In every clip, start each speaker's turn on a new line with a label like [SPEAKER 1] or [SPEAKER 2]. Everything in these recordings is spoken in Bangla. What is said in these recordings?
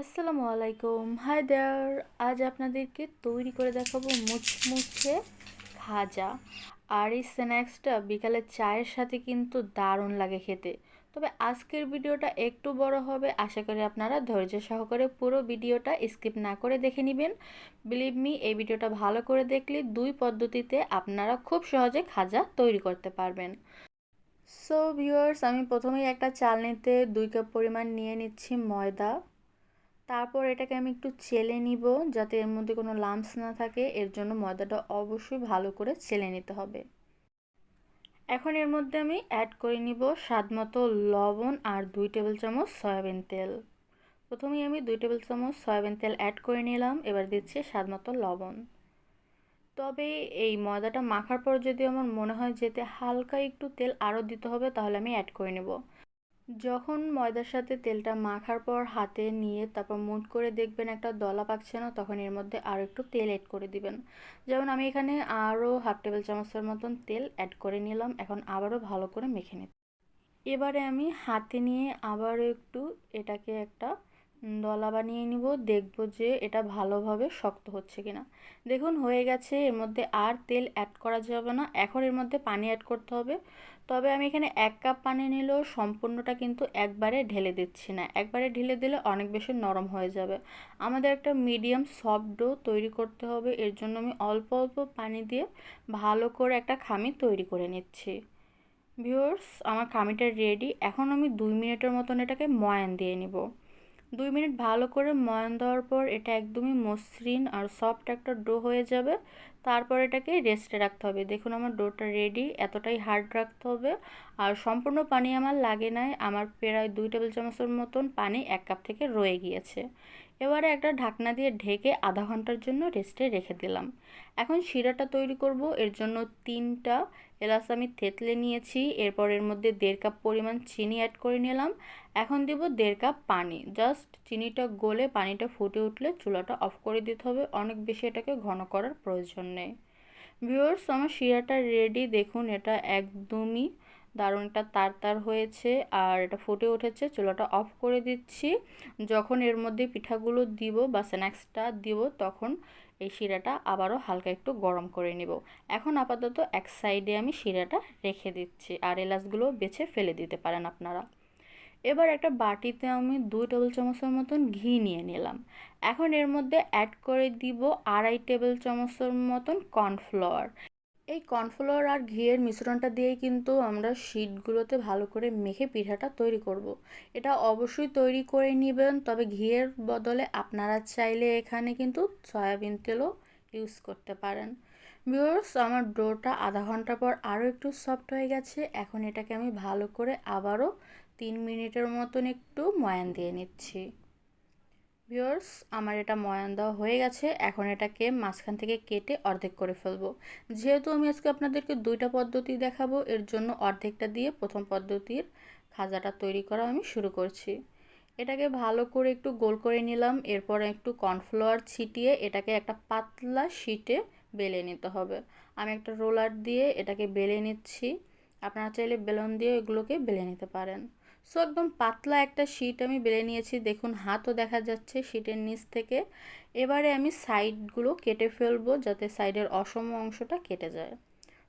[SPEAKER 1] আসসালামু আলাইকুম। হাই দেয়ার আজ আপনাদেরকে তৈরি করে দেখাবো মুচমুচে খাজা। আর এই স্ন্যাক্সটা বিকালে চায়ের সাথে কিন্তু দারুণ লাগে খেতে। তবে আজকের ভিডিওটা একটু বড় হবে। আশা করি আপনারা ধৈর্য সহকারে পুরো ভিডিওটা স্কিপ না করে দেখে নেবেন। বিলিভ মি এই ভিডিওটা ভালো করে দেখলে দুই পদ্ধতিতে আপনারা খুব সহজে খাজা তৈরি করতে পারবেন। সো ভিউয়ার্স আমি প্রথমেই একটা চালনিতে দুই কাপ পরিমাণ নিয়ে নিচ্ছি ময়দা। তারপর এটাকে আমি একটু চেলে নিব যাতে এর মধ্যে কোনো লাম্পস না থাকে। এর জন্য ময়দাটা অবশ্যই ভালো করে চেলে নিতে হবে। এখন এর মধ্যে আমি অ্যাড করে নিব স্বাদ মতো লবণ আর দুই টেবিল চামচ সয়াবিন তেল। প্রথমেই আমি দুই টেবিল চামচ সয়াবিন তেল অ্যাড করে নিলাম, এবার দিচ্ছি স্বাদ মতো লবণ। তবে এই ময়দাটা মাখার পর যদি আমার মনে হয় যেতে হালকা একটু তেল আরও দিতে হবে, তাহলে আমি অ্যাড করে নেব। যখন ময়দার সাথে তেলটা মাখার পর হাতে নিয়ে তারপর মুট করে দেখবেন একটা দলা পাকছে না, তখন এর মধ্যে আরও একটু তেল অ্যাড করে দিবেন। যেমন আমি এখানে আরও হাফ টেবিল চামচের মতন তেল অ্যাড করে নিলাম, এখন আবারও ভালো করে মেখে নিই এবারে আমি হাতে নিয়ে আবারও একটু এটাকে একটা দলা বানিয়ে নিব, দেখব যে এটা ভালোভাবে শক্ত হচ্ছে কিনা। দেখুন, হয়ে গেছে, এর মধ্যে আর তেল অ্যাড করা যাবে না, এখন এর মধ্যে পানি অ্যাড করতে হবে। তবে আমি এখানে এক কাপ পানি নিলেও সম্পূর্ণটা কিন্তু একবারে ঢেলে দিচ্ছি না। একবারে ঢেলে দিলে অনেক বেশি নরম হয়ে যাবে। আমাদের একটা মিডিয়াম সফট ডো তৈরি করতে হবে। এর জন্য আমি অল্প অল্প পানি দিয়ে ভালো করে একটা খামি তৈরি করে নিচ্ছি। ভিউয়ার্স, আমার খামিটা রেডি। এখন আমি দুই মিনিটের মতন এটাকে ময়ান দিয়ে নিব। দুই মিনিট ভালো করে ময়ান দেওয়ার পর এটা একদমই মসৃণ আর সফট একটা ডো হয়ে যাবে। তারপর এটাকে রেস্টে রাখতে হবে। দেখুন আমার ডোটা রেডি এতটাই হার্ড রাখতে হবে। আর সম্পূর্ণ পানি আমার লাগে নাই, আমার প্রায় দুই টেবিল চামচের মতন পানি এক কাপ থেকে রয়ে গিয়েছে। এবারে একটা ঢাকনা দিয়ে ঢেকে আধা ঘণ্টার জন্য রেস্টে রেখে দিলাম। এখন শিরাটা তৈরি করব, এর জন্য তিনটা এলাচ আমি থেতলে নিয়েছি, এরপর এর মধ্যে দেড় কাপ পরিমাণ চিনি অ্যাড করে নিলাম। এখন দিব দেড় কাপ পানি জাস্ট চিনিটা গলে পানিটা ফুটে উঠলে চুলাটা অফ করে দিতে হবে। অনেক বেশি এটাকে ঘন করার প্রয়োজন নেই। ভিউয়ার্স, আমার শিরাটা রেডি দেখুন, এটা একদমই দারুণ একটা তার তার হয়েছে আর এটা ফুটে উঠেছে। চুলাটা অফ করে দিচ্ছি। যখন এর মধ্যে পিঠাগুলো দিব বা স্ন্যাক্সটা দিব, তখন এই শিরাটা আবারও হালকা একটু গরম করে নেব। এখন আপাতত এক সাইডে আমি শিরাটা রেখে দিচ্ছি আর এলাচগুলো বেছে ফেলে দিতে পারেন আপনারা। এবার একটা বাটিতে আমি দুই টেবিল চামচের মতন ঘি নিয়ে নিলাম। এখন এর মধ্যে অ্যাড করে দিব আড়াই টেবিল চামচের মতন কর্নফ্লাওয়ার এই কর্নফ্লাওয়ার আর ঘিয়ের মিশ্রণটা দিয়েই কিন্তু আমরা শীটগুলোতে ভালো করে মেখে পিঠাটা তৈরি করব। এটা অবশ্যই তৈরি করে নেবেন, তবে ঘিয়ের বদলে আপনারা চাইলে এখানে কিন্তু সয়াবিন তেলও ইউজ করতে পারেন। ভিউয়ার্স আমার ডোটা আধা ঘণ্টা পর আরও একটু সফট হয়ে গেছে। এখন এটাকে আমি ভালো করে আবারও তিন মিনিটের মতন একটু ময়ান দিয়ে নিচ্ছি। ভিউয়ার্স আমার এটা ময়ান দেওয়া হয়ে গেছে। এখন এটাকে মাঝখান থেকে কেটে অর্ধেক করে ফেলব। যেহেতু আমি আজকে আপনাদেরকে দুইটা পদ্ধতি দেখাবো, এর জন্য অর্ধেকটা দিয়ে প্রথম পদ্ধতির খাজাটা তৈরি করা আমি শুরু করছি। এটাকে ভালো করে একটু গোল করে নিলাম, এরপর একটু কর্নফ্লাওয়ার ছিটিয়ে এটাকে একটা পাতলা শিটে বেলে নিতে হবে। আমি একটা রোলার দিয়ে এটাকে বেলে নিচ্ছি। আপনারা চাইলে বেলন দিয়ে এগুলোকে বেলে নিতে পারেন। সো, একদম পাতলা একটা শিট আমি বেলে নিয়েছি। দেখুন, হাতও দেখা যাচ্ছে শিটের নিচ থেকে। এবারে আমি সাইডগুলো কেটে ফেলব যাতে সাইডের অসম অংশটা কেটে যায়।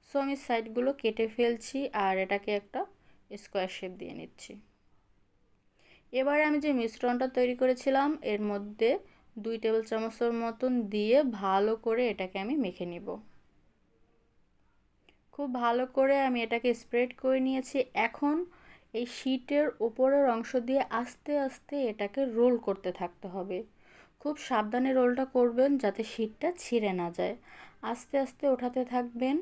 [SPEAKER 1] সো, আমি সাইডগুলো কেটে ফেলছি আর এটাকে একটা স্কোয়ার শেপ দিয়ে নিচ্ছি। এবারে আমি যে মিশ্রণটা তৈরি করেছিলাম, এর মধ্যে দুই টেবিল চামচের মতন দিয়ে ভালো করে এটাকে আমি মেখে নিব। খুব ভালো করে আমি এটাকে স্প্রেড করে নিয়েছি। এখন এই শিটের ওপরের অংশ দিয়ে আস্তে আস্তে এটাকে রোল করতে থাকতে হবে। খুব সাবধানে রোলটা করবেন যাতে শিটটা ছিঁড়ে না যায়। আস্তে আস্তে ওঠাতে থাকবেন।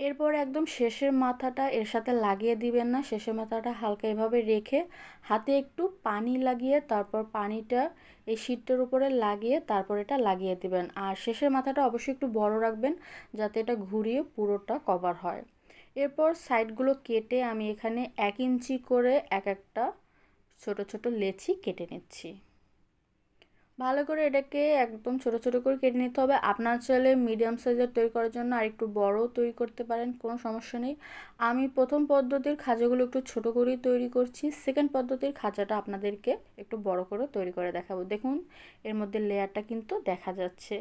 [SPEAKER 1] এরপর একদম শেষের মাথাটা এর সাথে লাগিয়ে দিবেন না। শেষের মাথাটা হালকা এভাবে রেখে হাতে একটু পানি লাগিয়ে তারপর পানিটা এই শীটটার উপরে লাগিয়ে তারপর এটা লাগিয়ে দিবেন। আর শেষের মাথাটা অবশ্যই একটু বড় রাখবেন যাতে এটা ঘুরিয়ে পুরোটা কভার হয়। এরপর সাইডগুলো কেটে আমি এখানে এক ইঞ্চি করে এক একটা ছোট ছোট লেচি কেটে নিচ্ছি। ভালো করে এটাকে একদম ছোট ছোট করে কেটে নিতে হবে। আপনার চাইলে মিডিয়াম সাইজের তৈরি করার জন্য আর একটু বড়ও তৈরি করতে পারেন, কোনো সমস্যা নেই। আমি প্রথম পদ্ধতির খাঁচাগুলো একটু ছোট করেই তৈরি করছি। সেকেন্ড পদ্ধতির খাঁচাটা আপনাদেরকে একটু বড় করে তৈরি করে দেখাবো। দেখুন, এর মধ্যে লেয়ারটা কিন্তু দেখা যাচ্ছে।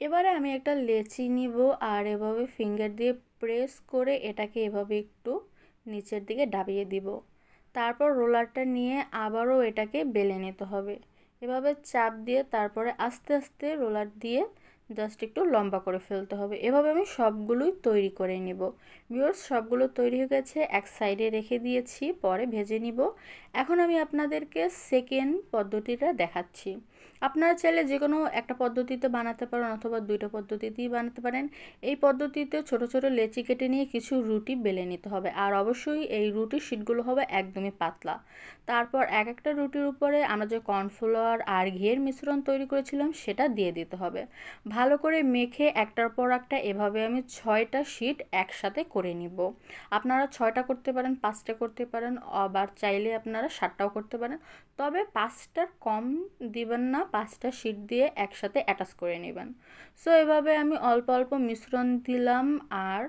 [SPEAKER 1] এবারে আমি একটা লেচি নিব আর এভাবে ফিঙ্গার দিয়ে প্রেস করে এটাকে এভাবে একটু নিচের দিকে ডাবিয়ে দিব। তারপর রোলারটা নিয়ে আবারও এটাকে বেলে নিতে হবে। এভাবে চাপ দিয়ে তারপরে আস্তে আস্তে রোলার দিয়ে জাস্ট একটু লম্বা করে ফেলতে হবে। এভাবে আমি সবগুলোই তৈরি করে নিব। ভিউয়ার্স সবগুলো তৈরি হয়ে গেছে, এক সাইডে রেখে দিয়েছি, পরে ভেজে নিব। এখন আমি আপনাদেরকে সেকেন্ড পদ্ধতিটা দেখাচ্ছি। আপনারা চাইলে যে কোনো একটা পদ্ধতিতে বানাতে পারেন অথবা দুইটা পদ্ধতিতেই বানাতে পারেন। এই পদ্ধতিতে ছোট ছোট লেচি কেটে নিয়ে কিছু রুটি বেলে নিতে হবে। আর অবশ্যই এই রুটির শিটগুলো হবে একদমই পাতলা। তারপর এক একটা রুটির উপরে আমরা যে কর্নফ্লাওয়ার আর ঘিয়ের মিশ্রণ তৈরি করেছিলাম, সেটা দিয়ে দিতে হবে। ভালো করে মেখে একটার পর একটা এভাবে আমি ছয়টা শিট একসাথে করে নিব। আপনারা ছয়টা করতে পারেন, পাঁচটা করতে পারেন, আবার চাইলে আপনারা সাতটাও করতে পারেন। তবে পাঁচটার কম দিবেন না পাঁচটা শিট দিয়ে একসাথে অ্যাটাচ করে নেবেন। সো এভাবে আমি অল্প অল্প মিশ্রণ দিলাম আর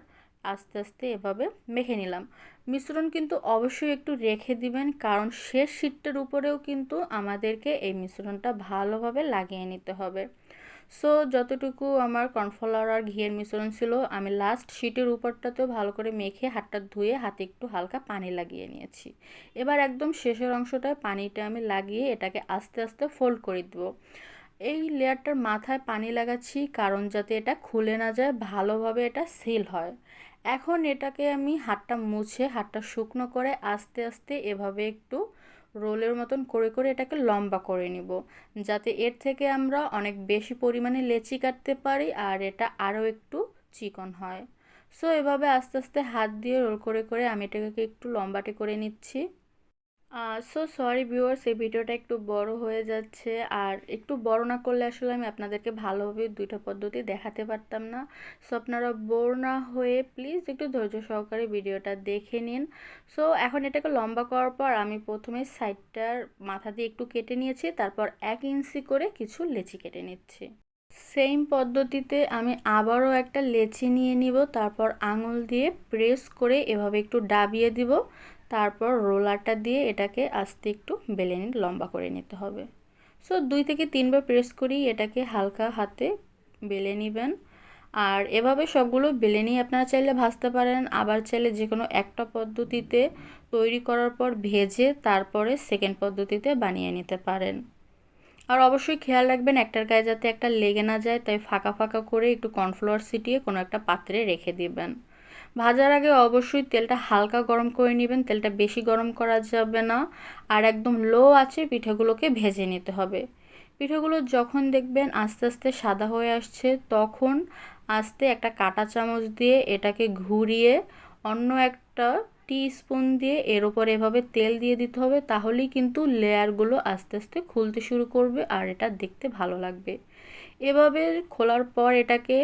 [SPEAKER 1] আস্তে আস্তে এভাবে মেখে নিলাম। মিশ্রণ কিন্তু অবশ্যই একটু রেখে দিবেন, কারণ শেষ শিটটার উপরেও কিন্তু আমাদেরকে এই মিশ্রণটা ভালোভাবে লাগিয়ে নিতে হবে। সো যতটুকু আমার কর্নফ্লাওয়ার আর ঘিয়ের মিশ্রণ ছিল, আমি লাস্ট শিটের উপরটাতেও ভালো করে মেখে হাতটা ধুয়ে হাতে একটু হালকা পানি লাগিয়ে নিয়েছি। এবার একদম শেষের অংশটায় পানিটা আমি লাগিয়ে এটাকে আস্তে আস্তে ফোল্ড করে দেবো। এই লেয়ারটার মাথায় পানি লাগাচ্ছি, কারণ যাতে এটা খুলে না যায়, ভালোভাবে এটা সিল হয়। এখন এটাকে আমি হাতটা মুছে, হাতটা শুকনো করে আস্তে আস্তে এভাবে একটু রোলের মতন করে করে এটাকে লম্বা করে নিব। যাতে এর থেকে আমরা অনেক বেশি পরিমাণে লেচি কাটতে পারি আর এটা আরও একটু চিকন হয়। সো এভাবে আস্তে আস্তে হাত দিয়ে রোল করে করে আমি এটাকে একটু লম্বাটে করে নিচ্ছি। সো সরি ভিউয়ার্স এই ভিডিওটা একটু বড় হয়ে যাচ্ছে। আর একটু বড় না করলে আসলে আমি আপনাদেরকে ভালোভাবে দুইটা পদ্ধতি দেখাতে পারতাম না। সো আপনারা বোর না হয়ে প্লিজ একটু ধৈর্য সহকারে ভিডিওটা দেখে নিন। সো এখন এটাকে লম্বা করার পর আমি প্রথমে সাইডটার মাথা দিয়ে একটু কেটে নিয়েছি, তারপর এক ইঞ্চি করে কিছু লেচি কেটে নিচ্ছি। সেম পদ্ধতিতে আমি আবারও একটা লেচি নিয়ে নিব, তারপর আঙুল দিয়ে প্রেস করে এভাবে একটু ডাবিয়ে দিব, তারপর রোলারটা দিয়ে এটাকে আস্তে একটু বেলে নিয়ে লম্বা করে নিতে হবে। সো দুই থেকে তিনবার প্রেস করেই এটাকে হালকা হাতে বেলে নেবেন। আর এভাবে সবগুলো বেলে নিয়ে আপনারা চাইলে ভাজতে পারেন, আবার চাইলে যে কোনো একটা পদ্ধতিতে তৈরি করার পর ভেজে তারপরে সেকেন্ড পদ্ধতিতে বানিয়ে নিতে পারেন। আর অবশ্যই খেয়াল রাখবেন একটার গায়ে যাতে একটা লেগে না যায়, তাই ফাঁকা ফাঁকা করে একটু কর্নফ্লাওয়ার ছিটিয়ে কোনো একটা পাত্রে রেখে দিবেন। ভাজার আগে অবশ্যই তেলটা হালকা গরম করে নেবেন, তেলটা বেশি গরম করা যাবে না। আর একদম লো আছে পিঠেগুলোকে ভেজে নিতে হবে। পিঠেগুলো যখন দেখবেন আস্তে আস্তে সাদা হয়ে আসছে, তখন আস্তে একটা কাটা চামচ দিয়ে এটাকে ঘুরিয়ে অন্য একটা টি স্পুন দিয়ে এর ওপর এভাবে তেল দিয়ে দিতে হবে, তাহলেই কিন্তু লেয়ারগুলো আস্তে আস্তে খুলতে শুরু করবে আর এটা দেখতে ভালো লাগবে। এভাবে খোলার পর এটাকে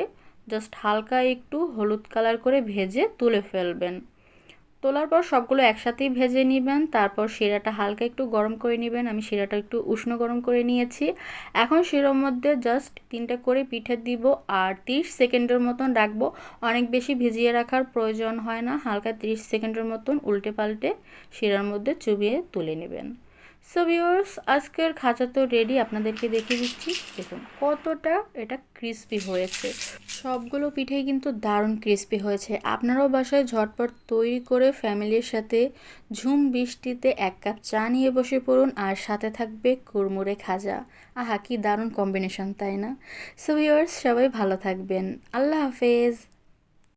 [SPEAKER 1] জাস্ট হালকা একটু হলুদ কালার করে ভেজে তুলে ফেলবেন। তোলার পর সবগুলো একসাথেই ভেজে নেবেন, তারপর শিরাটা হালকা একটু গরম করে নেবেন। আমি শিরাটা একটু উষ্ণ গরম করে নিয়েছি। এখন শিরার মধ্যে জাস্ট তিনটা করে পিঠে দিব আর 30 সেকেন্ডের মতন রাখব। অনেক বেশি ভিজিয়ে রাখার প্রয়োজন হয় না, হালকা 30 সেকেন্ডের মতন উল্টে পাল্টে শিরার মধ্যে চুবিয়ে তুলে নেবেন। সো ভিউয়ার্স আজকের খাঁচা তো রেডি আপনাদেরকে দেখিয়ে দিচ্ছি। দেখুন, কতটা এটা ক্রিস্পি হয়েছে। সবগুলো পিঠেই কিন্তু দারুণ ক্রিস্পি হয়েছে। আপনারাও বাসায় ঝটপট তৈরি করে ফ্যামিলির সাথে ঝুম বৃষ্টিতে এক কাপ চা নিয়ে বসে পড়ুন, আর সাথে থাকবে কুরমুরে খাজা। আহা, কি দারুণ কম্বিনেশন তাই না? সো ভিউয়ার্স সবাই ভালো থাকবেন। আল্লাহ হাফেজ।